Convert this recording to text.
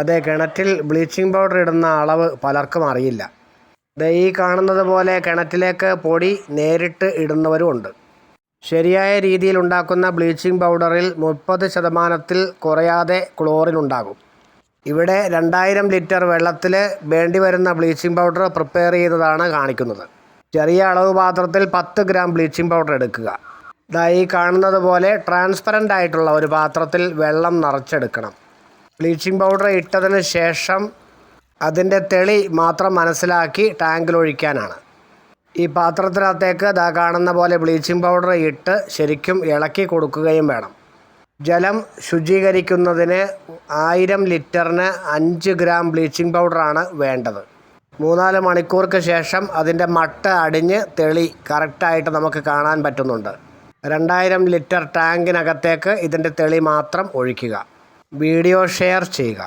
അതെ കിണറ്റിൽ bleaching powder ഇടുന്ന അളവ് പലർക്കും അറിയില്ല. ദേ ഈ കാണുന്നത് പോലെ കിണറ്റിലേക്ക് പൊടി നേരിട്ട് ഇടുന്നവരുമുണ്ട് ശരിയായ രീതിയിൽ ഉണ്ടാക്കുന്ന ബ്ലീച്ചിങ് പൗഡറിൽ മുപ്പത് ശതമാനത്തിൽ കുറയാതെ ക്ലോറിൻ ഉണ്ടാകും. ഇവിടെ രണ്ടായിരം ലിറ്റർ വെള്ളത്തിൽ വേണ്ടി വരുന്ന ബ്ലീച്ചിങ് പൗഡർ പ്രിപ്പയർ ചെയ്തതാണ് കാണിക്കുന്നത്. ചെറിയ അളവ് പാത്രത്തിൽ പത്ത് ഗ്രാം ബ്ലീച്ചിങ് പൗഡർ എടുക്കുക. ഇതായി കാണുന്നത് പോലെ ട്രാൻസ്പെറന്റ് ആയിട്ടുള്ള ഒരു പാത്രത്തിൽ വെള്ളം നിറച്ചെടുക്കണം. ബ്ലീച്ചിങ് പൗഡർ ഇട്ടതിന് ശേഷം അതിന്റെ തെളി മാത്രം മനസ്സിലാക്കി ടാങ്കിൽ ഒഴിക്കാനാണ്. ഈ പാത്രത്തിനകത്തേക്ക് ദാ കാണുന്ന പോലെ ബ്ലീച്ചിങ് പൗഡർ ഇട്ട് ശരിക്കും ഇളക്കി കൊടുക്കുകയും വേണം. ജലം ശുചീകരിക്കുന്നതിന് ആയിരം ലിറ്ററിന് അഞ്ച് ഗ്രാം ബ്ലീച്ചിങ് പൗഡറാണ് വേണ്ടത്. മൂന്നാൽ മണിക്കൂർക്ക് ശേഷം അതിന്റെ മട്ട അടിഞ്ഞ് തെളി കറക്റ്റായിട്ട് നമുക്ക് കാണാൻ പറ്റുന്നുണ്ട്. രണ്ടായിരം ലിറ്റർ ടാങ്കിനകത്തേക്ക് ഇതിന്റെ തെളി മാത്രം ഒഴിക്കുക. വീഡിയോ ഷെയർ ചെയ്യുക.